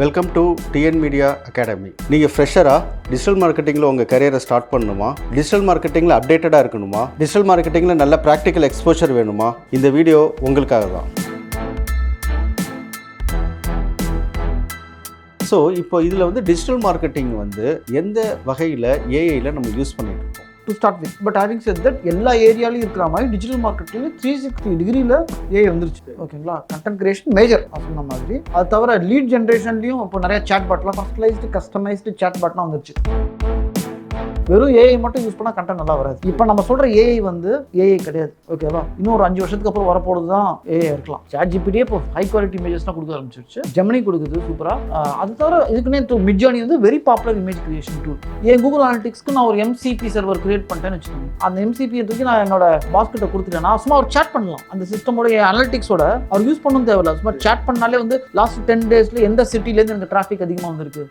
Welcome to TN media academy நீங்கள் ஃப்ரெஷராக digital மார்க்கெட்டிங்கில் உங்கள் கரியரை ஸ்டார்ட் பண்ணணுமா? டிஜிட்டல் மார்க்கெட்டிங்கில் அப்டேட்டடாக இருக்கணுமா? டிஜிட்டல் மார்க்கெட்டிங்கில் நல்ல ப்ராக்டிக்கல் எக்ஸ்போஷர் வேணுமா? இந்த வீடியோ உங்களுக்காக தான். ஸோ இப்போ இதில் வந்து டிஜிட்டல் மார்க்கெட்டிங் வந்து எந்த வகையில் ஏஐயில் நம்ம யூஸ் பண்ணிட்டு இருக்கோம்? To start with but having said that எல்லா ஏரியாலையும் இருக்கிற மாதிரி டிஜிட்டல் மார்க்கெட்லேயும் த்ரீ சிக்ஸ்டி டிகிரியில் ஏ வந்துருச்சு. ஓகேங்களா கண்டென்ட் கிரியேஷன் மேஜர் சொன்ன மாதிரி. அது தவிர லீட் ஜென்ரேஷன்லையும் இப்போ நிறைய சேட் பாட்லாம் பர்சனலைஸ்டு கஸ்டமைஸ்டு சேட் பாட்லாம் வந்துருச்சு. வெறும் ஏஐ மட்டும் யூஸ் பண்ணால் கண்டென்ட் நல்லா வராது. இப்போ நம்ம சொல்கிற ஏஐ வந்து ஏஐ கிடையாது. ஓகேவா இன்னும் ஒரு அஞ்சு வருஷத்துக்கு அப்புறம் வரப்போகிறது தான் ஏஐ இருக்கலாம். சாட் ஜிபிடியே இப்போ ஹை குவாலிட்டி இமேஜஸ்லாம் கொடுக்க ஆரம்பிச்சிருச்சு. ஜெமினி கொடுக்குது சூப்பராக அது தவிர இதுக்குன்னே மிட் ஜர்னி வந்து very popular image creation tool என் கூகுள் அனாலிட்டிக்ஸ்க்கு நான் ஒரு எம்சிபி சர்வர் கிரியேட் பண்ணிட்டேன்னு வச்சுக்கோங்க. அந்த எம்சிபி தூக்கி நான் என்னோட பாஸ் கிட்ட கொடுத்துட்டேன். நான் சும்மா ஒரு சேட் பண்ணலாம். அந்த சிஸ்டமோட அனாலிட்டிக்ஸோட அவர் யூஸ் பண்ணவும் தேவையில்ல. சும்மா சேட் பண்ணாலே வந்து லாஸ்ட் டென் டேஸ்ல எந்த சிட்டிலேருந்து எனக்கு டிராஃபிக் அதிகமாக வந்திருக்கு?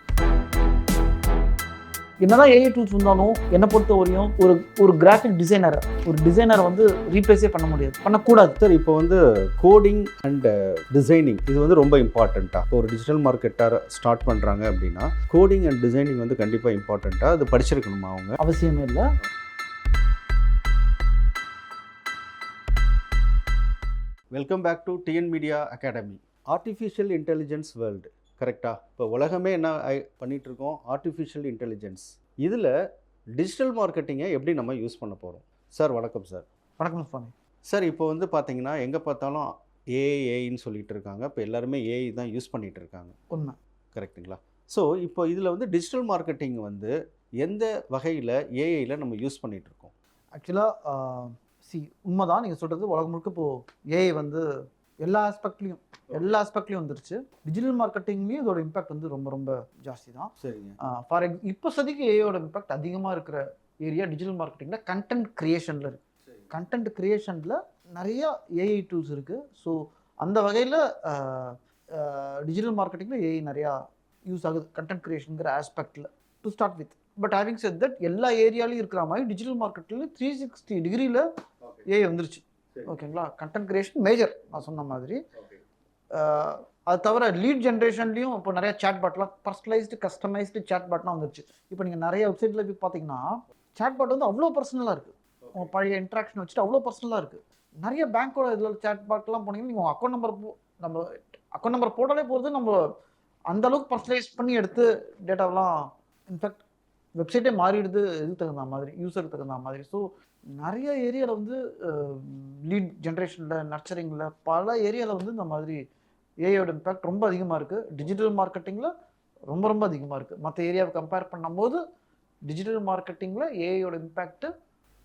என்னதான் ஏஐ டூல்ஸ் வந்தாலும் என்னை பொறுத்த வரையும் ஒரு ஒரு கிராஃபிக் டிசைனர் ஒரு டிசைனரை வந்து ரீப்ளேஸே பண்ண முடியாது. பண்ணக்கூடாது. சார் இப்போ வந்து கோடிங் அண்ட் டிசைனிங் இது வந்து ரொம்ப இம்பார்ட்டண்ட்டாக இப்போ ஒரு டிஜிட்டல் மார்க்கெட்டாக ஸ்டார்ட் பண்ணுறாங்க அப்படின்னா கோடிங் அண்ட் டிசைனிங் வந்து கண்டிப்பாக இம்பார்ட்டண்ட்டாக அது படிச்சிருக்கணுமா அவங்க? அவசியமே இல்லை. Welcome back to TN media academy artificial intelligence world கரெக்டாக இப்போ உலகமே என்ன இருக்கோம் ஆர்டிஃபிஷியல் இன்டெலிஜென்ஸ் இதில் டிஜிட்டல் மார்க்கெட்டிங்கை எப்படி நம்ம யூஸ் பண்ண போகிறோம் சார் வணக்கம் சார் வணக்கம் சுவாமி. சார் இப்போ வந்து பார்த்தீங்கன்னா எங்கே பார்த்தாலும் ஏஐன்னு சொல்லிட்டு இருக்காங்க. இப்போ எல்லாருமே ஏஐ தான் யூஸ் பண்ணிட்டு இருக்காங்க. உண்மை. கரெக்ட்டுங்களா ஸோ இப்போ இதில் வந்து டிஜிட்டல் மார்க்கெட்டிங் வந்து எந்த வகையில் ஏஐயில் நம்ம யூஸ் பண்ணிட்டு இருக்கோம்? ஆக்சுவலாக சி உண்மைதான். நீங்கள் சொல்கிறது உலகம் முழுக்க இப்போது ஏஐ வந்து எல்லா ஆஸ்பெக்ட்லையும் எல்லா ஆஸ்பெக்ட்லையும் வந்துருச்சு. டிஜிட்டல் மார்க்கெட்டிங்லேயும் இதோட இம்பாக்ட் வந்து ரொம்ப ரொம்ப ஜாஸ்தி தான் சரிங்க ஃபார் எக் இப்போ சதிக்கு ஏஐயோட இம்பாக்ட் அதிகமாக இருக்கிற ஏரியா டிஜிட்டல் மார்க்கெட்டிங்கில் கண்டென்ட் க்ரியேஷனில் இருக்குது கண்டென்ட் க்ரியேஷனில் நிறைய ஏஐ டூல்ஸ் இருக்குது ஸோ அந்த வகையில் டிஜிட்டல் மார்க்கெட்டிங்கில் ஏஐ நிறையா யூஸ் ஆகுது கண்டென்ட் க்ரியேஷனுங்கிற ஆஸ்பெக்டில் to start with but having said that எல்லா ஏரியாலையும் இருக்கிற மாதிரி டிஜிட்டல் மார்க்கெட்டில் த்ரீ சிக்ஸ்டி டிகிரியில் ஏஐ வந்துருச்சு. ஓகேங்களா? கண்டென்ட் க்ரியேஷன் மேஜர் நான் சொன்ன மாதிரி. அது தவிர லீட் ஜென்ரேஷன்லையும் இப்போ நிறைய சேட் பாட்லாம் பர்சனலைஸ்டு கஸ்டமைஸ்டு சேட் பாட்லாம் வந்துருச்சு. இப்போ நீங்கள் நிறைய வெப்சைட்டில் போய் பார்த்தீங்கன்னா சேட் பாட் வந்து அவ்வளோ பர்சனலாக இருக்குது உங்கள் பழைய இன்ட்ராக்ஷன் வச்சுட்டு அவ்வளோ பர்சனலாக இருக்குது நிறைய பேங்க்கோட இதில் சேட் பாட்லாம் போனீங்கன்னா நீங்கள் உங்கள் அக்கௌண்ட் நம்பர் நம்ம அக்கௌண்ட் நம்பர் போட்டாலே போகிறது நம்ம அந்த அளவுக்கு பர்சனலைஸ் பண்ணி எடுத்து டேட்டாவெலாம் இன்ஃபேக்ட் வெப்சைட்டே மாறிடுது இதுக்கு தகுந்த மாதிரி யூசருக்கு தகுந்த மாதிரி. ஸோ நிறைய ஏரியாவில் வந்து லீட் ஜென்ரேஷனில் நர்ச்சரிங்கில் பல ஏரியாவில் வந்து இந்த மாதிரி ஏஐயோட இம்பேக்ட் ரொம்ப அதிகமாக இருக்குது டிஜிட்டல் மார்க்கெட்டிங்கில் ரொம்ப ரொம்ப அதிகமாக இருக்குது மற்ற ஏரியாவை கம்பேர் பண்ணும்போது டிஜிட்டல் மார்க்கெட்டிங்கில் ஏஐயோட இம்பேக்ட்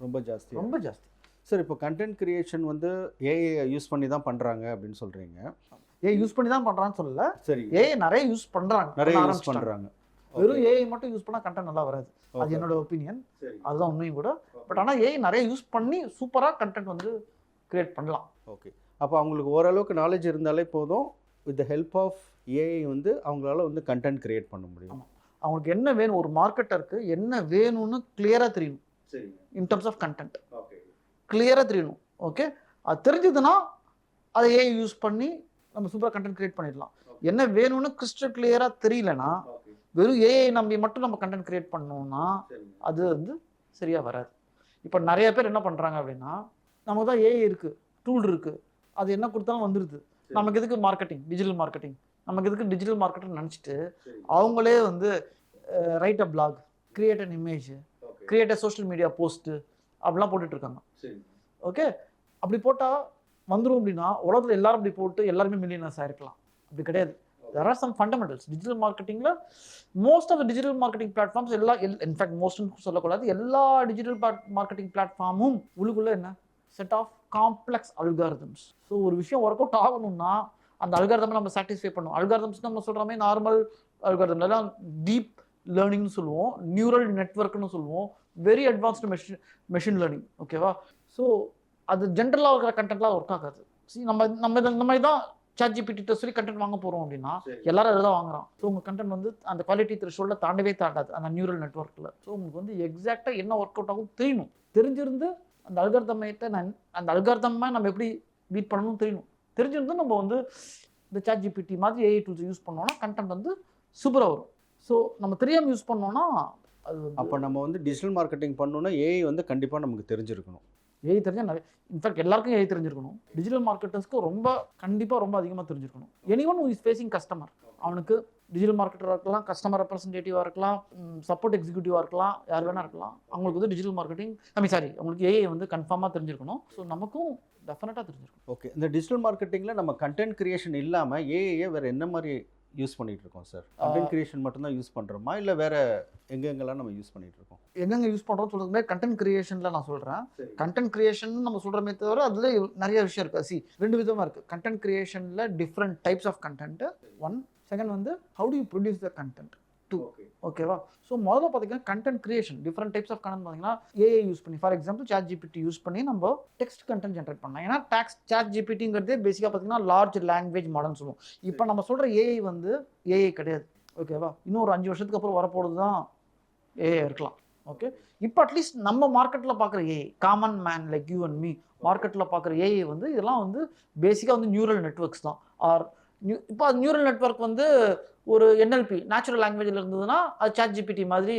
ரொம்ப ஜாஸ்தி. ரொம்ப ஜாஸ்தி. சார் இப்போ கண்டென்ட் கிரியேஷன் வந்து ஏஐ யூஸ் பண்ணி தான் பண்ணுறாங்க அப்படின்னு சொல்கிறீங்க ஏஐ யூஸ் பண்ணி தான் பண்ணுறான்னு சொல்லல. சரி. ஏஐ நிறைய யூஸ் பண்ணுறாங்க நிறைய யூஸ் பண்ணுறாங்க வெறும் ஏஐ மட்டும் யூஸ் பண்ணால் கண்டென்ட் நல்லா வராது. அது என்னோட ஒப்பீனியன் அதுதான் உண்மையும் கூட. பட் ஆனால் ஏஐ நிறைய யூஸ் பண்ணி சூப்பராக கண்டென்ட் வந்து கிரியேட் பண்ணலாம். ஓகே அப்போ அவங்களுக்கு ஓரளவுக்கு நாலேஜ் இருந்தாலே போதும். With the help of AI வந்து அவங்களால வந்து கண்டென்ட் கிரியேட் பண்ண முடியும். அவங்களுக்கு என்ன வேணும்? ஒரு மார்க்கெட்டருக்கு என்ன வேணும்னு கிளியராக தெரியணும். இன் டர்ம்ஸ் ஆஃப் கண்டென்ட் கிளியராக தெரியணும். ஓகே அது தெரிஞ்சதுன்னா அதை ஏஐ யூஸ் பண்ணி நம்ம சூப்பராக கண்டென்ட் கிரியேட் பண்ணிடலாம். என்ன வேணும்னு கிறிஸ்டல் கிளியராக தெரியலனா ஓகே வெறும் ஏஐ நம்பி மட்டும் நம்ம கண்டென்ட் கிரியேட் பண்ணோம்னா அது வந்து சரியாக வராது. இப்போ நிறைய பேர் என்ன பண்ணுறாங்க அப்படின்னா நமக்கு தான் ஏஐ இருக்குது டூல் இருக்குது அது என்ன கொடுத்தாலும் வந்துடுது நமக்கு எதுக்கு மார்க்கெட்டிங் டிஜிட்டல் மார்க்கெட்டிங் நமக்கு எதுக்கு டிஜிட்டல் மார்க்கெட்டிங் நினச்சிட்டு அவங்களே வந்து write a blog create an image create a social media post அப்படிலாம் சரி. ஓகே அப்படி போட்டால் வந்துடும் அப்படின்னா உலகத்தில் எல்லாரும் அப்படி போட்டு எல்லாருமே மில்லியனர்ஸ் ஆயிருக்கலாம். அப்படி கிடையாது. There are some fundamentals digital மார்க்கெட்டிங்கில் most of digital marketing platforms எல்லா இன்ஃபேக்ட் மோஸ்ட்னு சொல்லக்கூடாது எல்லா டிஜிட்டல் மார்க்கெட்டிங் பிளாட்ஃபார்மும் உள்ளுக்குள்ளே என்ன? Set of complex algorithms so ஒரு விஷயம் ஒர்க் அவுட் ஆகணும்னா அந்த அல்காரிதமை நம்ம சாட்டிஸ்ஃபை பண்ணும் அல்காரதம்ஸ் நம்ம சொல்கிற மாதிரி நார்மல் அல்காரதம் எல்லாம் டீப் லேர்னிங்னு சொல்லுவோம் நியூரல் நெட்ஒர்க்னு சொல்லுவோம் very advanced machine machine learning ஓகேவா ஸோ அது ஜென்ரலாக இருக்கிற கண்டென்ட்லாம் ஒர்க் ஆகாது. சி நம்ம நம்ம இதை- இந்த மாதிரி தான் சாட் ஜிபிடி சொல்லி கண்டென்ட் வாங்க போகிறோம் அப்படின்னா எல்லாரும் அதை தான் வாங்குறான். ஸோ உங்கள் கண்டென்ட் வந்து அந்த குவாலிட்டி த்ரெஷோல்ட தாண்டவே தாண்டாது அந்த நியூரல் நெட்ஒர்க்கில் ஸோ உங்களுக்கு வந்து எக்ஸாக்டாக என்ன ஒர்க் அவுட் ஆகும் தெரியணும். தெரிஞ்சிருந்து அந்த அல்கார்தமைட்ட நான் அந்த அல்கார்தமாக நம்ம எப்படி பீட் பண்ணணும்னு தெரியணும். தெரிஞ்சிருந்து நம்ம வந்து இந்த சாட் ஜிபிடி மாதிரி ஏஐ டூல்ஸ் யூஸ் பண்ணோம்னா கண்டென்ட் வந்து சூப்பராக வரும். ஸோ நம்ம தெரியாமல் யூஸ் பண்ணோம்னா அது அப்போ நம்ம வந்து டிஜிட்டல் மார்க்கெட்டிங் பண்ணணும்னா ஏஐ வந்து கண்டிப்பாக நமக்கு தெரிஞ்சிருக்கணும். ஏஐ தெரிஞ்சால் நிறைய இன்ஃபேக்ட் எல்லாருக்கும் ஏஐ தெரிஞ்சிருக்கணும். டிஜிட்டல் மார்க்கெட்டர்ஸ்க்கு ரொம்ப கண்டிப்பாக ரொம்ப அதிகமாக தெரிஞ்சிருக்கணும். Any one is facing customer அவனுக்கு டிஜிட்டல் மார்க்கெட்டராக இருக்கலாம் கஸ்டமர் ரெப்ரஸன்டேட்டிவாக இருக்கலாம் சப்போர்ட் எக்ஸிக்யூட்டிவாக இருக்கலாம் யார் வேணா இருக்கலாம். அவங்களுக்கு வந்து digital marketing I mean sorry அவங்களுக்கு ஏஐ வந்து கன்ஃபார்மாக தெரிஞ்சிருக்கணும். ஸோ நமக்கும் டெஃபினட்டாக தெரிஞ்சிருக்கணும். ஓகே இந்த டிஜிட்டல் மார்க்கெட்டிங்கில் நம்ம கண்டென்ட் கிரியேஷன் இல்லாமல் ஏஐயை வேறு என்ன மாதிரி யூஸ் பண்ணிட்டு இருக்கோம் சார் கண்டென்ட் கிரியேஷன் மட்டும்தான் யூஸ் பண்ணுறோமா இல்லை வேற எங்கெங்கெல்லாம் நம்ம யூஸ் பண்ணிட்டு இருக்கோம் எங்கெங்க யூஸ் பண்ணுறோம்னு சொல்கிறது கண்டென்ட் கிரியேஷனில் நான் சொல்கிறேன் கண்டென்ட் கிரியேஷன் நம்ம சொல்கிறோமே தவிர அதில் நிறைய விஷயம் இருக்குது சி ரெண்டு விதமாக இருக்குது content கிரியேஷனில் different types of content one second வந்து how do you produce the content ஓகேவா ஸோ முதல்ல பார்த்தீங்கன்னா content creation different types of content பார்த்தீங்கன்னா ஏஐ யூஸ் பண்ணி for example ChatGPT use பண்ணி நம்ம டெக்ஸ்ட் கண்டென்ட் ஜென்ரேட் பண்ணலாம். ஏன்னா டாக்ஸ் சாட் ஜிபிடிங்கிறதே பேசிக்காக பார்த்தீங்கன்னா லார்ஜ் லாங்குவேஜ் மாடல்னு சொல்லுவோம். இப்போ நம்ம சொல்கிற ஏஐ வந்து ஏஐ கிடையாது. ஓகேவா இன்னும் ஒரு அஞ்சு வருஷத்துக்கு அப்புறம் வரப்போகிறது தான் ஏஐ இருக்கலாம். ஓகே இப்போ அட்லீஸ்ட் நம்ம மார்க்கெட்டில் பார்க்குற AI common man like you and me மார்க்கெட்டில் பார்க்குற ஏஐ வந்து இதெல்லாம் வந்து பேசிக்காக வந்து நியூரல் நெட்ஒர்க்ஸ் தான். ஆர் நியூ இப்போ நியூரல் நெட்வொர்க் வந்து ஒரு என்எல்பி நேச்சுரல் லாங்குவேஜில் இருந்ததுன்னா அது சாட் ஜிபிடி மாதிரி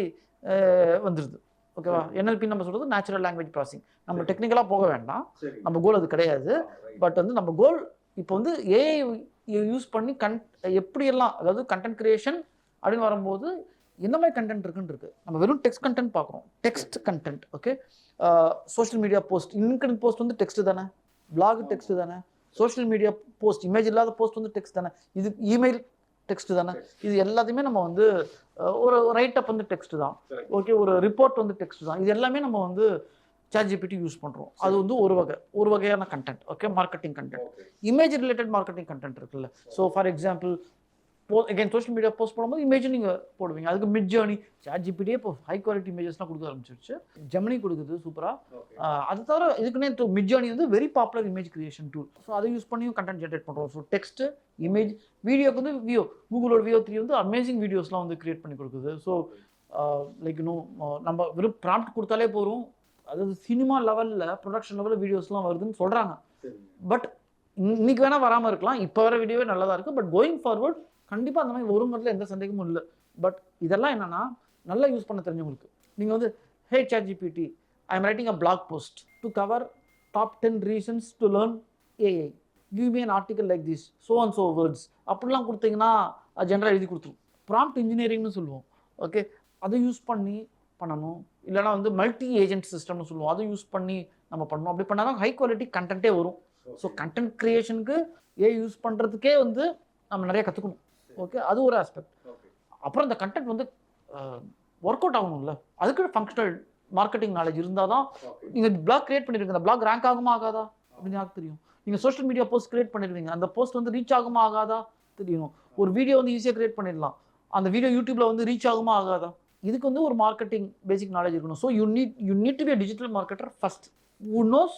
வந்துடுது ஓகேவா? என்எல்பி நம்ம சொல்கிறது நேச்சுரல் லாங்குவேஜ் ப்ராசஸிங் நம்ம டெக்னிக்கலாக போக வேண்டாம். நம்ம கோல் அது கிடையாது. பட் வந்து நம்ம கோல் இப்போ வந்து ஏஐ யூஸ் பண்ணி கன் எப்படியெல்லாம் அதாவது கண்டென்ட் கிரியேஷன் அப்படின்னு வரும்போது எந்த மாதிரி கண்டென்ட் இருக்குன்னு இருக்கு. நம்ம வெறும் டெக்ஸ்ட் கண்டென்ட் பார்க்குறோம். Text content okay social media post LinkedIn post வந்து டெக்ஸ்ட் தானே? பிளாக் டெக்ஸ்ட் தானே? சோஷியல் மீடியா போஸ்ட் இமேஜ் இல்லாத போஸ்ட் வந்து டெக்ஸ்ட் தானே? இது இமெயில் டெக்ஸ்ட் தானே? இது எல்லாத்தையுமே நம்ம வந்து ஒரு ரைட் அப் வந்து டெக்ஸ்ட் தான். ஓகே ஒரு ரிப்போர்ட் வந்து டெக்ஸ்ட் தான். இது எல்லாமே நம்ம வந்து சாட் ஜிபிடி யூஸ் பண்ணுறோம் அது வந்து ஒரு வகை ஒரு வகையான content okay marketing content image related marketing content இருக்குல்ல. ஸோ ஃபார் எக்ஸாம்பிள் போ அகைன் சோஷியல் மீடியா போஸ்ட் பண்ணும்போது இமேஜ் நீங்கள் போடுவீங்க. அதுக்கு மிட் ஜேர்னி சாட் ஜிபிடியே இப்போ ஹை குவாலிட்டி இமேஜஸ்லாம் கொடுக்க ஆரம்பிச்சிருச்சு. ஜெமினி கொடுக்குது சூப்பராக அது தவிர இதுக்குன்னே மிட் ஜேர்னி வந்து very popular image creation tool so அதை யூஸ் பண்ணியும் கண்டென்ட் ஜென்ரேட் பண்ணுறோம் ஸோ டெக்ஸ்ட் இமேஜ் வீடியோக்கு வந்து வியோ கூகுளோட வியோ த்ரீ வந்து அமேசிங் வீடியோஸ்லாம் வந்து கிரியேட் பண்ணி கொடுக்குது. ஸோ லைக் இன்னும் நம்ம வெறும் ப்ராம்ப்ட் கொடுத்தாலே போதும். அதாவது சினிமா லெவலில் ப்ரொடக்ஷன் லெவலில் வீடியோஸ்லாம் வருதுன்னு சொல்கிறாங்க பட் இன்னைக்கு வேணால் வராமல் இருக்கலாம். இப்போ வர வீடியோவே நல்லதாக இருக்குது பட் கோயிங் ஃபார்வர்ட் கண்டிப்பாக அந்த மாதிரி வருங்கிறதுல எந்த சந்தேகமும் இல்லை. பட் இதெல்லாம் என்னென்னா நல்லா யூஸ் பண்ண தெரிஞ்சவங்களுக்கு. நீங்கள் வந்து hey ChatGPT I am writing a blog post to cover top ten reasons to learn AI give me an article like this so and so words அப்படிலாம் கொடுத்தீங்கன்னா ஜென்ரல் ஜென்ரலாக எழுதி கொடுத்துரும். ப்ராம்ப்ட் இன்ஜினியரிங்னு சொல்லுவோம். ஓகே அதை யூஸ் பண்ணி பண்ணணும். இல்லைனா வந்து மல்டி ஏஜென்ட் சிஸ்டம்னு சொல்லுவோம். அதை யூஸ் பண்ணி நம்ம பண்ணணும். அப்படி பண்ணால் தான் ஹை குவாலிட்டி கண்டென்ட்டே வரும். ஸோ கண்டென்ட் க்ரியேஷனுக்கு ஏ யூஸ் பண்ணுறதுக்கே வந்து நம்ம நிறைய கற்றுக்கணும் ஓகே அது ஒரு ஆஸ்பெக்ட் அப்புறம் இந்த கண்டென்ட் வந்து ஒர்க் அவுட் ஆகணும்ல. அதுக்கு ஃபங்க்ஷனல் மார்க்கெட்டிங் நாலேஜ் இருந்தால் தான் நீங்கள் பிளாக் கிரியேட் பண்ணிருக்கீங்க அந்த பிளாக் ரேங்க் ஆகுமா ஆகாதா? அப்படின்னு யாருக்கு தெரியும்? நீங்கள் சோஷியல் மீடியா போஸ்ட் கிரியேட் பண்ணிருவீங்க அந்த போஸ்ட் வந்து ரீச் ஆகுமா ஆகாதா? தெரியணும் ஒரு வீடியோ வந்து ஈஸியாக கிரியேட் பண்ணிடலாம். அந்த வீடியோ யூடியூப்ல வந்து ரீச் ஆகுமா ஆகாதா? இதுக்கு வந்து ஒரு மார்க்கெட்டிங் பேசிக் நாலேஜ் இருக்கணும். So you need you need to be digital marketer first who knows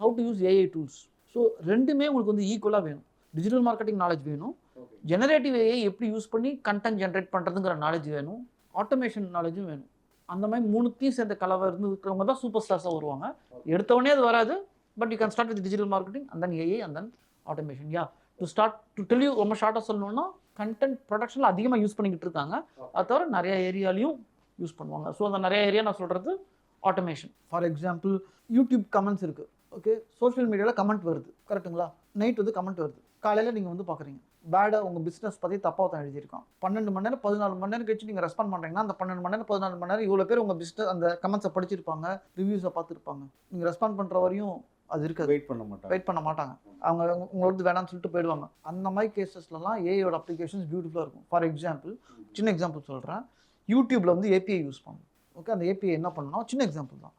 how to use AI tools so ரெண்டுமே உங்களுக்கு வந்து ஈக்குவலாக வேணும். டிஜிட்டல் மார்க்கெட்டிங் நாலேஜ் வேணும். ஜெனரேட்டிவ் ஏஐ எப்படி யூஸ் பண்ணி கண்டென்ட் ஜென்ரேட் பண்ணுறதுங்கிற நாலேஜ் வேணும். ஆட்டோமேஷன் நாலேஜும் வேணும். அந்த மாதிரி மூணுத்தையும் சேர்ந்த கலவை இருந்து இருக்கிறவங்க தான் சூப்பர் ஸ்டார்ஸாக வருவாங்க. எடுத்தவொடனே அது வராது. But you can start with digital marketing and then AI and then automation yeah to start to tell you ரொம்ப ஷார்ட்டாக சொல்லணும்னா கண்டென்ட் ப்ரொடக்ஷனில் அதிகமாக யூஸ் பண்ணிக்கிட்டு இருக்காங்க. அது தவிர நிறைய ஏரியாலையும் யூஸ் பண்ணுவாங்க. ஸோ அந்த நிறைய ஏரியா நான் சொல்கிறது automation for example YouTube comments இருக்குது ஓகே சோஷியல் மீடியாவில் கமெண்ட் வருது. கரெக்ட்டுங்களா நைட் வந்து கமெண்ட் வருது. காலையில் நீங்கள் வந்து பார்க்குறீங்க பேடாக உங்கள் பிஸ்னஸ் பற்றி தப்பாக தான் எழுதியிருக்கான். பன்னெண்டு மணி நேரம் பதினாலு மணி நேரம் கழிச்சு நீங்கள் ரெஸ்பாண்ட் பண்ணுறீங்கன்னா அந்த பன்னெண்டு மணி நேரம் பதினாலு மணி நேரம் இவ்வளோ பேர் உங்கள் பிஸ்னஸ் அந்த கமெண்ட்ஸை படிச்சிருப்பாங்க ரிவ்யூஸை பார்த்துருப்பாங்க. நீங்கள் ரெஸ்பாண்ட் பண்ணுற வரையும் அது இருக்காது. வெயிட் பண்ண மாட்டாங்க. வெயிட் பண்ண மாட்டாங்க. அவங்க உங்களுக்கு வேணாம்னு சொல்லிட்டு போயிடுவாங்க. அந்த மாதிரி கேசஸ்லலாம் ஏஐயோட அப்ளிகேஷன்ஸ் பியூட்டிஃபுல்லாக இருக்கும். ஃபார் எக்ஸாம்பிள் சின்ன எக்ஸாம்பிள் சொல்கிறேன் யூடியூப்ல வந்து ஏபிஐ யூஸ் பண்ணும். ஓகே அந்த ஏபிஐ என்ன பண்ணணும் சின்ன எக்ஸாம்பிள் தான்.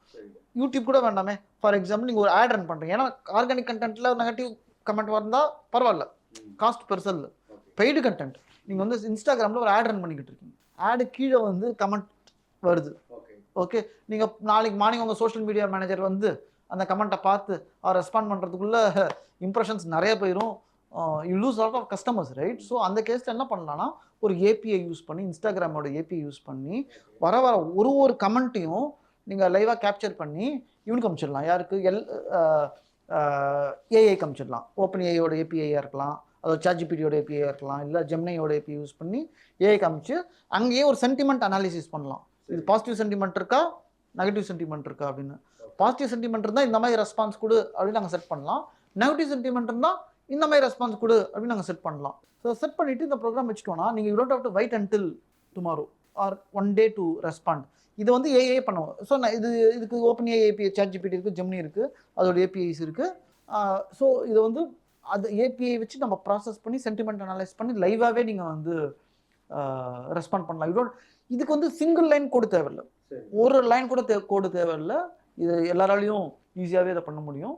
யூடியூப் கூட வேண்டாமே. ஃபார் எக்ஸாம்பிள் நீங்கள் ஒரு ஆட் ரன் பண்ணுறீங்க ஏன்னா ஆர்கானிக் கண்டென்ட்டில் நெகட்டிவ் கமெண்ட் வந்தால் பரவாயில்ல. காஸ்ட் பெருசல் பெய்டு கண்டென்ட் நீங்கள் வந்து இன்ஸ்டாகிராமில் ஒரு ஆட் ரன் பண்ணிக்கிட்டு இருக்கீங்க. ஆடு கீழே வந்து கமெண்ட் வருது. ஓகே நீங்கள் நாளைக்கு மார்னிங் உங்கள் சோஷியல் மீடியா மேனேஜர் வந்து அந்த கமெண்ட்டை பார்த்து அவர் ரெஸ்பாண்ட் பண்ணுறதுக்குள்ள இம்ப்ரெஷன்ஸ் நிறைய போயிடும் you lose lot of customers right so அந்த கேஸில் என்ன பண்ணலாம்னா ஒரு ஏபிஐ யூஸ் பண்ணி இன்ஸ்டாகிராமோட ஏபிஐ யூஸ் பண்ணி வர வர ஒரு ஒரு கமெண்ட்டையும் நீங்கள் லைவாக கேப்சர் பண்ணி இவனுக்கு அமிச்சிடலாம். யாருக்கு? எல் ஏஐ காமிச்சிடலாம். ஓப்பன் ஏஐயோட ஏபிஐயாக இருக்கலாம். அதாவது சாட்ஜிபிடியோட ஏபிஐயாக இருக்கலாம். இல்லை ஜெம்னையோட ஏபி யூஸ் பண்ணி ஏஐ காமிச்சு அங்கேயே ஒரு சென்டிமெண்ட் அனாலிசிஸ் பண்ணலாம். இது பாசிட்டிவ் சென்டிமெண்ட் இருக்கா? நெகட்டிவ் சென்டிமெண்ட் இருக்கா அப்படின்னு. பாசிட்டிவ் சென்டிமெண்ட் இருந்தால் இந்த மாதிரி ரெஸ்பான்ஸ் கொடு அப்படின்னு நாங்கள் செட் பண்ணலாம். நெகட்டிவ் சென்டிமெண்ட் இருந்தால் இந்த மாதிரி ரெஸ்பான்ஸ் கொடு அப்படின்னு நாங்கள் செட் பண்ணலாம். ஸோ செட் பண்ணிவிட்டு இந்த ப்ரோக்ராம் வச்சுட்டோம்னா நீங்கள் you don't have to wait until tomorrow or one day to respond இது வந்து ஏஏ பண்ணுவோம் ஸோ நான் இது இதுக்கு ஓப்பன் சாட் ஜிபிடி இருக்குது ஜெமினி இருக்குது அதோட ஏபிஐஸ் இருக்குது ஸோ இது வந்து அது ஏபிஐ வச்சு நம்ம ப்ராசஸ் பண்ணி சென்டிமெண்ட் அனலைஸ் பண்ணி லைவாகவே நீங்கள் வந்து ரெஸ்பாண்ட் பண்ணலாம். டோன்ட் இதுக்கு வந்து சிங்கிள் லைன் கோடு தேவையில்லை. ஒரு லைன் கூட தே கோடு தேவையில்லை. இது எல்லாராலையும் ஈஸியாகவே இதை பண்ண முடியும்.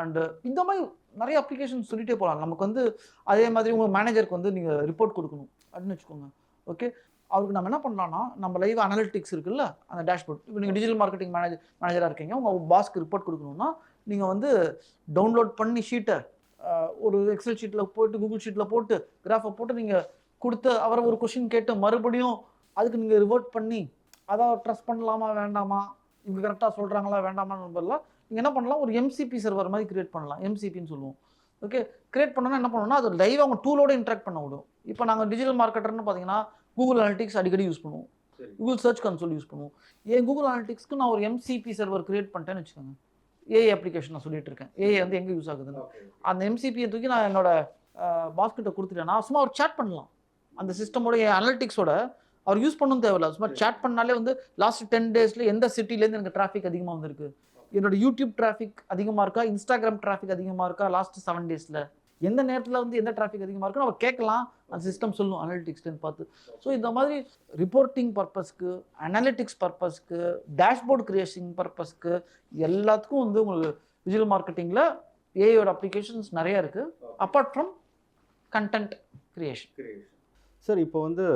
அண்டு இந்த மாதிரி நிறைய அப்ளிகேஷன் சொல்லிட்டே போகலாம் நமக்கு வந்து அதே மாதிரி உங்கள் மேனேஜருக்கு வந்து நீங்கள் ரிப்போர்ட் கொடுக்கணும். அப்படின்னு வச்சுக்கோங்க. ஓகே அவருக்கு நம்ம என்ன பண்ணலாம்னா நம்ம லைவ் அனலிட்டிக்ஸ் இருக்குல்ல அந்த டேஷ்போர்ட் இப்போ நீங்கள் டிஜிட்டல் மார்க்கெட்டிங் மேனேஜர் மேனேஜராக இருக்கீங்க உங்கள் பாஸ்க்கு ரிப்போர்ட் கொடுக்கணும்னா நீங்கள் வந்து டவுன்லோட் பண்ணி ஷீட்டை ஒரு எக்ஸல் ஷீட்டில் போட்டு கூகுள் ஷீட்டில் போட்டு கிராஃபை போட்டு நீங்கள் கொடுத்து அவரை ஒரு கொஷின் கேட்டு மறுபடியும் அதுக்கு நீங்கள் ரிவர்ட் பண்ணி அதை ட்ரஸ்ட் பண்ணலாமா வேண்டாமா இவங்க கரெக்டாக சொல்கிறாங்களா வேண்டாமான்னு பதிலாக நீங்கள் என்ன பண்ணலாம் ஒரு எம்சிபி சர்வர் மாதிரி கிரியேட் பண்ணலாம் எம்சிபின்னு சொல்லுவோம். ஓகே கிரியேட் பண்ணோன்னா என்ன பண்ணணும்னா அது லைவ் அவங்க டூலோட இன்ட்ராக்ட் பண்ண விடும். இப்போ நாங்கள் டிஜிட்டல் மார்க்கெட்டர்னு பார்த்தீங்கன்னா கூகுள் அனலிட்டிக்ஸ் அடிக்கடி யூஸ் பண்ணுவோம். கூகுள் சர்ச் கன்சோல் யூஸ் பண்ணுவோம். ஏன் கூகுள் அனலிட்டிக்ஸ்க்கு நான் ஒரு எம்சிபி சர்வர் கிரியேட் பண்ணிட்டேன்னு வச்சுக்கோங்க. ஏஐ அப்ளிகேஷன் நான் சொல்லிட்டு இருக்கேன். ஏஐ வந்து எங்கே யூஸ் ஆகுதுன்னு. அந்த எம்சிபியை தூக்கி நான் என்னோட பாஸ்கிட்ட கொடுத்துட்டேன்னா சும்மா ஒரு சேட் பண்ணலாம். அந்த சிஸ்டமோட அனலிட்டிக்ஸோட அவர் யூஸ் பண்ணணும் தேவையில்ல. சும்மா சேட் பண்ணாலே வந்து லாஸ்ட் டென் டேஸில் எந்த சிட்டிலேருந்து எனக்கு டிராஃபிக் அதிகமாக வந்திருக்கு? என்னோட யூடியூப் டிராஃபிக் அதிகமாக இருக்கா? இன்ஸ்டாகிராம் டிராஃபிக் அதிகமாக இருக்கா? லாஸ்ட் செவன் டேஸில் எந்த நேரத்தில் வந்து எந்த டிராஃபிக் அதிகமாக இருக்குன்னு அவர் கேட்கலாம். அந்த சிஸ்டம் சொல்லும் அனலிட்டிக்ஸ்லேருந்து பார்த்து. ஸோ இந்த மாதிரி ரிப்போர்ட்டிங் பர்பஸ்க்கு அனலிட்டிக்ஸ் பர்பஸ்க்கு டேஷ்போர்ட் கிரியேஷன் பர்பஸ்க்கு எல்லாத்துக்கும் வந்து உங்களுக்கு டிஜிட்டல் மார்க்கெட்டிங்கில் ஏஐயோட அப்ளிகேஷன்ஸ் நிறைய இருக்குது apart from content creation sir இப்போ வந்து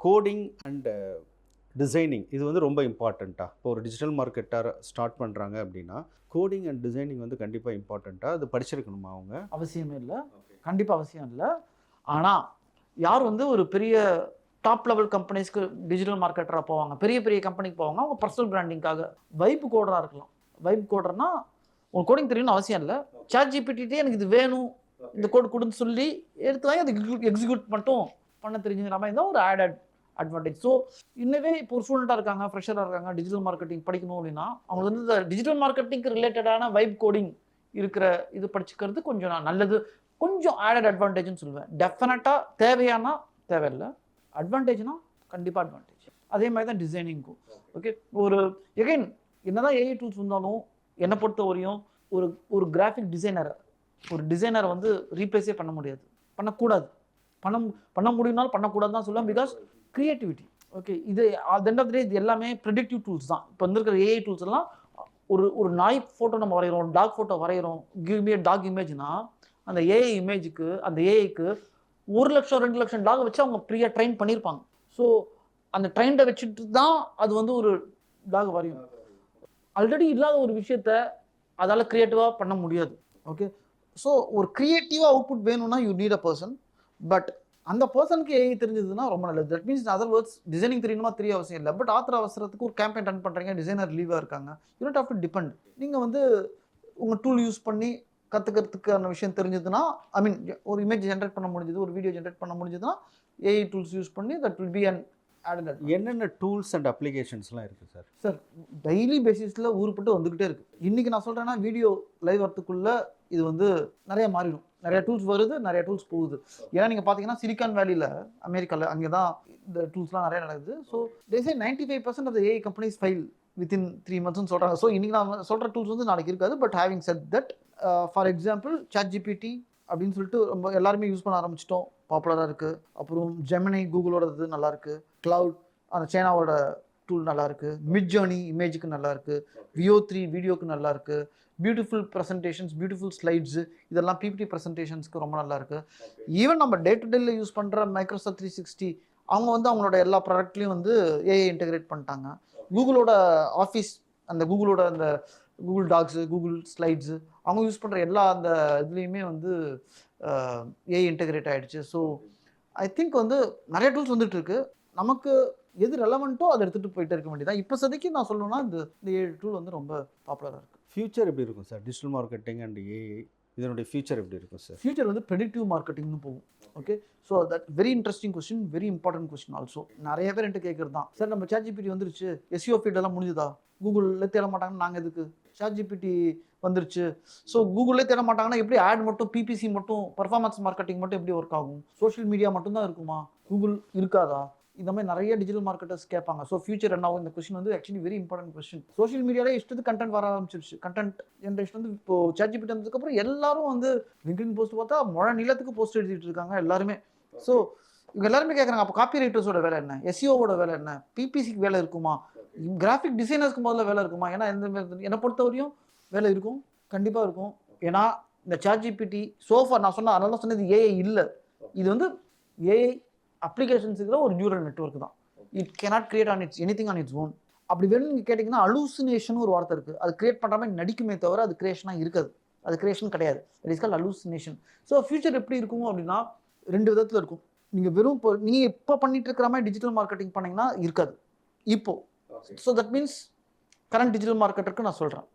கோடிங் அண்ட் டிசைனிங் இது வந்து ரொம்ப இம்பார்ட்டண்ட்டா இப்போ ஒரு டிஜிட்டல் மார்க்கெட்டார் ஸ்டார்ட் பண்ணுறாங்க அப்படின்னா கோடிங் அண்ட் டிசைனிங் வந்து கண்டிப்பாக இம்பார்ட்டண்ட்டாக அது படிச்சிருக்கணுமா அவங்க? அவசியமே இல்லை. கண்டிப்பாக அவசியம் இல்லை. ஆனால் யார் வந்து ஒரு பெரிய டாப் லெவல் கம்பெனிஸ்க்கு டிஜிட்டல் மார்க்கெட்டராக போவாங்க பெரிய பெரிய கம்பெனிக்கு போவாங்க அவங்க பர்சனல் பிராண்டிங்காக வைப் கோடராக இருக்கலாம். வைப் கோடர்னா உங்க கோடிங் தெரியணும்னு அவசியம் இல்லை. சாட் ஜிபிடிட்டே எனக்கு இது வேணும். இந்த கோட் கொடுன்னு சொல்லி எடுத்து வாங்கி அது எக்ஸிக்யூட் மட்டும் பண்ண தெரிஞ்சுங்கிற மாதிரி தான் ஒரு ஆடட் அட்வான்டேஜ் ஸோ இன்னவே இப்போ ஒரு ஸ்டூடெண்ட்டாக இருக்காங்க ஃப்ரெஷராக இருக்காங்க டிஜிட்டல் மார்க்கெட்டிங் படிக்கணும் அப்படின்னா அவங்க வந்து இந்த டிஜிட்டல் மார்க்கெட்டிங்க்கு ரிலேட்டடான வைப் கோடிங் இருக்கிற இது படிச்சுக்கிறது கொஞ்சம் நான் நல்லது. கொஞ்சம் ஆடட் அட்வான்டேஜ்னு சொல்லுவேன். டெஃபினட்டாக தேவையானா தேவையில்லை. அட்வான்டேஜ்னா கண்டிப்பாக அட்வான்டேஜ் அதே மாதிரி தான் டிசைனிங்க்கும் ஓகே ஒரு எகைன் என்னதான் ஏஐ டூல்ஸ் வந்தாலும் என்னை பொறுத்த வரையும் ஒரு ஒரு கிராஃபிக் டிசைனரை ஒரு டிசைனரை வந்து ரீப்ளேஸே பண்ண முடியாது. பண்ணக்கூடாது. பண்ண பண்ண முடியும்னாலும் பண்ணக்கூடாது தான் சொல்லுவேன். பிகாஸ் க்ரியேட்டிவிட்டி ஓகே இது அட் எண்ட் ஆஃப் டே இது எல்லாமே ப்ரெடிக்டிவ் டூல்ஸ் தான். இப்போ வந்துருக்கிற ஏஐ டூல்ஸ் எல்லாம் ஒரு ஒரு நாய் ஃபோட்டோ நம்ம வரைகிறோம் டாக் ஃபோட்டோ வரைகிறோம் கிவ் மி டாக் இமேஜ்னா அந்த ஏஐ இமேஜுக்கு அந்த ஏஐக்கு ஒரு லட்சம் ரெண்டு லட்சம் டாக் வச்சு அவங்க ஃப்ரீயாக ட்ரெயின் பண்ணியிருப்பாங்க. ஸோ அந்த ட்ரெயினை வச்சுட்டு தான் அது வந்து ஒரு டாக் வரையும். ஆல்ரெடி இல்லாத ஒரு விஷயத்த அதால் க்ரியேட்டிவாக பண்ண முடியாது. ஓகே ஸோ ஒரு க்ரியேட்டிவாக அவுட்புட் வேணும்னா you need a person but அந்த பர்சனுக்கு ஏஐ தெரிஞ்சதுன்னா ரொம்ப நல்லது. That means other words designing தெரியணுமா? தெரிய அவசியம் இல்லை. பட் ஆத்திர அவசரத்துக்கு ஒரு கேம்பெயின் ரன் பண்ணுறீங்க டிசைனர் லீவாக இருக்காங்க. யூனிட் ஆஃப் டு டிபெண்ட் நீங்கள் வந்து உங்கள் டூல் யூஸ் பண்ணி கற்றுக்கிறதுக்கான விஷயம் தெரிஞ்சதுன்னா ஐ மீன் ஒரு இமேஜ் ஜென்ரேட் பண்ண முடிஞ்சது ஒரு வீடியோ ஜென்ரேட் பண்ண முடிஞ்சதுன்னா ஏஐ டூல்ஸ் யூஸ் பண்ணி that will be an added என்னென்ன டூல்ஸ் அண்ட் அப்ளிகேஷன்ஸ்லாம் இருக்குது சார் சார் டெய்லி பேசிஸில் ஊருப்பட்டு வந்துக்கிட்டே இருக்கு. இன்றைக்கி நான் சொல்கிறேன்னா வீடியோ லைவ் வரத்துக்குள்ளே இது வந்து நிறைய மாறிடும். நிறைய டூல்ஸ் வருது நிறைய டூல்ஸ் போகுது. ஏன்னா நீங்கள் பார்த்தீங்கன்னா சிலிக்கான் வேலியில் அமெரிக்காவில் அங்கே தான் இந்த டூல்ஸ்லாம் நிறைய நடக்குது. So these ninety five percent of AI companies fail within three மந்த்ஸ்னு சொல்கிறாங்க ஸோ இன்றைக்கி நான் சொல்கிற டூல்ஸ் வந்து நாளைக்கு இருக்காது. But having said that for example ChatGPT அப்படின்னு சொல்லிட்டு ரொம்ப எல்லாருமே யூஸ் பண்ண ஆரம்பிச்சிட்டோம். பாப்புலராக இருக்குது அப்புறம் ஜெமினை கூகுளோடது நல்லா இருக்கு. க்ளவுட் அந்த சைனாவோட டூல் நல்லா இருக்கு. மிட் ஜேர்னி இமேஜுக்கு நல்லா இருக்கு. வியோ த்ரீ வீடியோக்கு நல்லா இருக்கு. பியூட்டிஃபுல் ப்ரெசன்டேஷன்ஸ் பியூட்டிஃபுல் ஸ்லைட்ஸ் இதெல்லாம் பிபிடி ப்ரெசன்டேஷன்ஸ்க்கு ரொம்ப நல்லா இருக்கு. ஈவன் நம்ம டே டு டேல யூஸ் பண்ணுற மைக்ரோசாஃப்ட் த்ரீ சிக்ஸ்டி அவங்க வந்து அவங்களோட எல்லா ப்ராடக்ட்லையும் வந்து ஏஐ இன்டெகிரேட் பண்ணிட்டாங்க. கூகுளோட ஆஃபீஸ் அந்த கூகுளோட அந்த கூகுள் டாக்ஸு கூகுள் ஸ்லைட்ஸு அவங்க யூஸ் பண்ணுற எல்லா அந்த இதுலேயுமே வந்து ஏஐ இன்டெகிரேட் ஆகிடுச்சு ஸோ ஐ திங்க் வந்து நிறைய டூல்ஸ் வந்துட்டு இருக்கு. நமக்கு எது ரெலவெண்ட்டோ அதை எடுத்துகிட்டு போயிட்டே இருக்க வேண்டியதான் இப்போ சதைக்கு நான் சொல்லணும்னா இந்த இந்த ஏழு டூல் வந்து ரொம்ப பாப்புலராக இருக்குது ஃப்யூச்சர் எப்படி இருக்கும் sir digital marketing and AI இதனுடைய ஃபியூச்சர் எப்படி இருக்கும் சார் ஃபியூச்சர் வந்து ப்ரெடிக்டிவ் மார்க்கெட்டிங்னு போகும். Okay so that very interesting question very important question also நிறைய பேர் என்கிட்ட கேட்குறது தான். சார் நம்ம சாட்ஜிபிடி வந்துருச்சு. எஸ்இஓ ஃபீல்டெல்லாம் முடிஞ்சுதா? கூகுளில் தேட மாட்டாங்கன்னு நாங்கள் எதுக்கு? சாட்ஜிபிடி வந்துருச்சு. ஸோ கூகுளே தேட மாட்டாங்கன்னா எப்படி ஆட் மட்டும் பிபிசி மட்டும் பர்ஃபார்மன்ஸ் மார்க்கெட்டிங் மட்டும் எப்படி ஒர்க் ஆகும்? சோஷியல் மீடியா மட்டும் தான் இருக்குமா? கூகுள் இருக்காதா? இந்த மாதிரி நிறைய டிஜிட்டல் மார்க்கெட்டர்ஸ் கேட்பாங்க. ஸோ ஃபியூச்சர் என்ன ஆகும்? இந்த கொஸ்டின் வந்து actually very important question social மீடியாலே இஷ்டத்துக்கு கண்டென்ட் வர ஆரம்பிச்சிருச்சு. கண்டென்ட் ஜென்ரேஷன் வந்து இப்போ சாட் ஜிபிடி வந்ததுக்கப்புறம் எல்லாரும் வந்து லிங்க்டின் போஸ்ட் பார்த்தா முழ நிலத்துக்கு போஸ்ட் எழுதிட்டு இருக்காங்க எல்லாருமே. ஸோ இவங்க எல்லாருமே கேட்குறாங்க அப்போ காப்பி ரைட்டர்ஸோட வேலை என்ன? எஸ்இஓவோட வேலை என்ன? பிபிசிக்கு வேலை இருக்குமா? கிராஃபிக் டிசைனர்ஸ்க்கு முதல்ல வேலை இருக்குமா? ஏன்னா எந்த என்னை பொறுத்தவரையும் வேலை இருக்கும். கண்டிப்பாக இருக்கும். ஏன்னா இந்த சாட்ஜிபிடி சோஃபா நான் சொன்ன அதனால சொன்னது ஏஐ இல்லை. இது வந்து ஏஐ அப்ளிகேஷன்ஸுக்கு ஒரு நியூரல் நெட்வொர்க் தான். It cannot create on its any thing on its own அப்படி வேணும்னு நீங்கள் கேட்டிங்கன்னா அலூசினேஷன் ஒரு வார்த்தை இருக்குது அது கிரியேட் பண்ணுற மாதிரி நடிக்குமே தவிர அது கிரியேஷனாக இருக்காது. அது கிரியேஷன் கிடையாது. It is call hallucination so future எப்படி இருக்கும் அப்படின்னா ரெண்டு விதத்தில் இருக்கும். நீங்கள் வெறும் இப்போ நீங்கள் இப்போ பண்ணிட்டு இருக்கிற மாதிரி டிஜிட்டல் மார்க்கெட்டிங் பண்ணீங்கன்னா இருக்காது. இப்போ. So that means current digital மார்க்கெட்டருக்கு நான் சொல்கிறேன்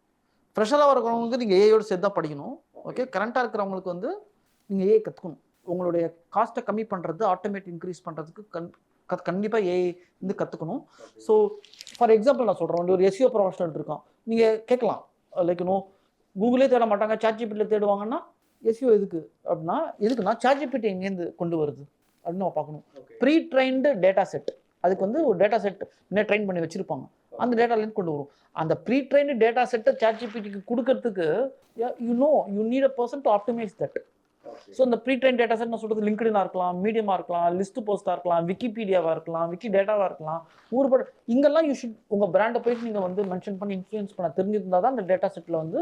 ஃப்ரெஷராக இருக்கிறவங்களுக்கு நீங்கள் ஏஐயோட சேர்த்து தான் படிக்கணும். ஓகே கரண்ட்டாக இருக்கிறவங்களுக்கு வந்து நீங்கள் ஏஐ கற்றுக்கணும் உங்களுடைய காஸ்ட்டை கம்மி பண்ணுறது ஆட்டோமேட் இன்க்ரீஸ் பண்ணுறதுக்கு கண் கண்டிப்பாக ஏஐ வந்து கற்றுக்கணும் ஸோ ஃபார் எக்ஸாம்பிள் நான் சொல்கிறேன் ஒரு எஸ்இஓ ப்ரொஃபஷனல் இருக்கான். நீங்கள் கேட்கலாம். லைக் நோ கூகுளே தேட மாட்டாங்க சாட்ஜிபிட்டியில் தேடுவாங்கன்னா எஸ்இஓ எதுக்கு அப்படின்னா எதுக்குன்னா சாட்ஜிபிட்டி எங்கேருந்து கொண்டு வருது? அப்படின்னு நம்ம பார்க்கணும். ப்ரீ ட்ரைன்டு டேட்டா செட் அதுக்கு வந்து ஒரு டேட்டா செட் முன்னே ட்ரைன் பண்ணி வச்சுருப்பாங்க. அந்த டேட்டாலேருந்து கொண்டு வரும். அந்த ப்ரீ ட்ரைன்டு டேட்டா செட்டை சாட்ஜிபிட்டிக்கு கொடுக்கறதுக்கு you know you need a person to optimise that so இந்த ப்ரீ ட்ரைன் டேட்டா செட் நான் சொல்கிறது லிங்க்டினாக இருக்கலாம் மீடியமாக இருக்கலாம் லிஸ்ட் போஸ்ட்டாக இருக்கலாம் விக்கிபீடியாவாக இருக்கலாம் விக்கி டேட்டாவாக இருக்கலாம் ஊர்பட இங்கெல்லாம் யூ ஷுட் உங்கள் பிராண்டை போயிட்டு நீங்கள் வந்து மென்ஷன் பண்ணி இன்ஃப்ளூயன்ஸ் பண்ண தெரிஞ்சிருந்தால் தான் அந்த டேட்டா செட்டில் வந்து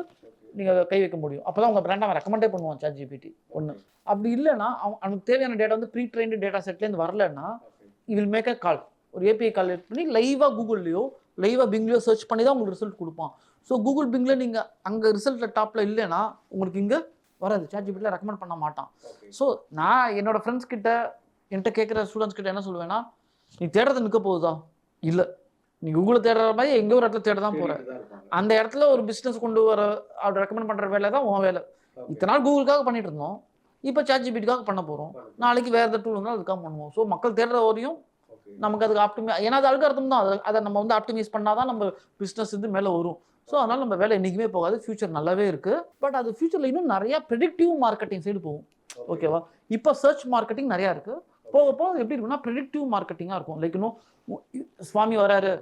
நீங்கள் கை வைக்க முடியும். அப்போ தான் உங்கள் பிராண்டை அவன் ரெக்கமெண்டே பண்ணுவான் சாட் ஜிபிடி ஒன்று அப்படி இல்லைன்னா அவன் அவனுக்கு தேவையான டேட்டா வந்து ப்ரீ ட்ரைன்டு டேட்டா செட்லேருந்து வரலன்னா you will make a call ஒரு ஏபிஐ கால் பண்ணி லைவாக கூகுள்லையோ லைவாக பிங்லேயோ சர்ச் பண்ணி தான் உங்களுக்கு ரிசல்ட் கொடுப்பான். ஸோ கூகுள் பிங்கில் நீங்கள் அங்கே ரிசல்ட்டில் டாப்பில் இல்லைன்னா உங்களுக்கு இங்கே வராது. சாட் ஜிபிட்டியில் ரெக்கமெண்ட் பண்ண மாட்டான். ஸோ நான் என்னோட ஃப்ரெண்ட்ஸ் கிட்ட என்கிட்ட கேட்குற ஸ்டூடெண்ட்ஸ் கிட்ட என்ன சொல்லுவேன்னா நீ தேடுறது நிற்க போகுதா? இல்லை. நீ கூகுளில் தேடுற மாதிரி எங்கேயோ ஒரு இடத்துல தேட தான் போகிற அந்த இடத்துல ஒரு பிஸ்னஸ் கொண்டு வர அவர் ரெக்கமெண்ட் பண்ணுற வேலை தான் உன் வேலை. இத்தனை நாள் கூகுளுக்காக பண்ணிட்டு இருந்தோம். இப்போ சாட் ஜிபிட்டிக்காக பண்ண போகிறோம் நாளைக்கு வேறு எதாவது டூல் இருந்தாலும் அதுக்காக பண்ணுவோம். ஸோ மக்கள் தேடுற வரையும் நமக்கு அதுக்கு ஆப்டிமி ஏன்னா அது அல்காரதம் தான். அதை அதை நம்ம வந்து ஆப்டிமைஸ் பண்ணால் தான் நம்ம பிஸ்னஸ் இது மேலே வரும். ஸோ அதனால் நம்ம வேலை என்றைக்குமே போகாது. ஃபியூச்சர் நல்லாவே இருக்குது பட் அது ஃபியூச்சரில் இன்னும் நிறையா ப்ரெடிக்டிவ் மார்க்கெட்டிங் சைடு போகும். ஓகேவா இப்போ சர்ச் மார்க்கெட்டிங் நிறையா இருக்குது போக போக எப்படி இருக்குன்னா ப்ரெடிக்டிவ் மார்க்கெட்டிங்காக இருக்கும். லைக் இன்னும் சுவாமி வராரு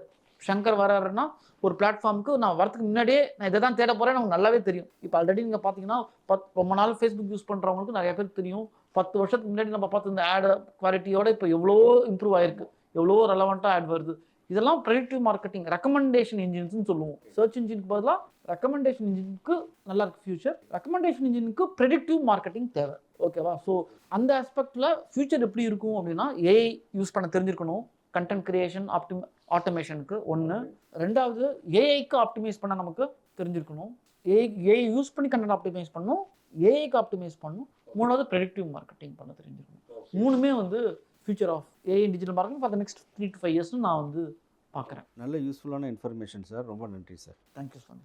சங்கர் வராருன்னா ஒரு பிளாட்ஃபார்முக்கு நான் வரதுக்கு முன்னாடியே நான் இதை தான் தேட போகிறேன் நமக்கு நல்லாவே தெரியும். இப்போ ஆல்ரெடி நீங்கள் பார்த்தீங்கன்னா பத் ரொம்ப நாள் ஃபேஸ்புக் யூஸ் பண்ணுறவங்களுக்கு நிறைய பேருக்கு தெரியும். பத்து வருஷத்துக்கு முன்னாடி நம்ம பார்த்து இந்த ஆட் குவாலிட்டியோட இப்போ எவ்வளோ இம்ப்ரூவ் ஆயிருக்கு. எவ்வளோ ரெலவெண்ட்டாக ஆட் வருது. இதெல்லாம் ப்ரெடிக்டிவ் மார்க்கெட்டிங் ரெக்கமெண்டேஷன் இன்ஜின்ஸ்னு சொல்லுவோம். சர்ச் இன்ஜினுக்கு பதிலாக ரெக்கமெண்டேஷன் இன்ஜினுக்கு நல்லா இருக்கு ஃபியூச்சர் ரெக்கமெண்டேஷன் இன்ஜினுக்கு ப்ரெடிக்டிவ் மார்க்கெட்டிங் தேவை. ஓகேவா ஸோ அந்த ஆஸ்பெக்டில் ஃபியூச்சர் எப்படி இருக்கும் அப்படின்னா ஏஐ யூஸ் பண்ண தெரிஞ்சிருக்கணும். கண்டென்ட் கிரியேஷன் ஆப்டிம் ஆட்டோமேஷனுக்கு ஒன்று ரெண்டாவது ஏஐக்கு ஆப்டிமைஸ் பண்ண நமக்கு தெரிஞ்சிருக்கணும். ஏஐ ஏஐ யூஸ் பண்ணி கண்டென்ட் ஆப்டிமைஸ் பண்ணணும். ஏஐக்கு ஆப்டிமைஸ் பண்ணணும். மூணாவது ப்ரெடிக்டிவ் மார்க்கெட்டிங் பண்ண தெரிஞ்சிருக்கணும். மூணுமே வந்து future of AI digital marketing for the next three to five இயர்ஸ்னு நான் வந்து பார்க்குறேன். நல்ல யூஸ்ஃபுல்லான இன்ஃபர்மேஷன் சார் ரொம்ப நன்றி சார் தேங்க்யூ சார்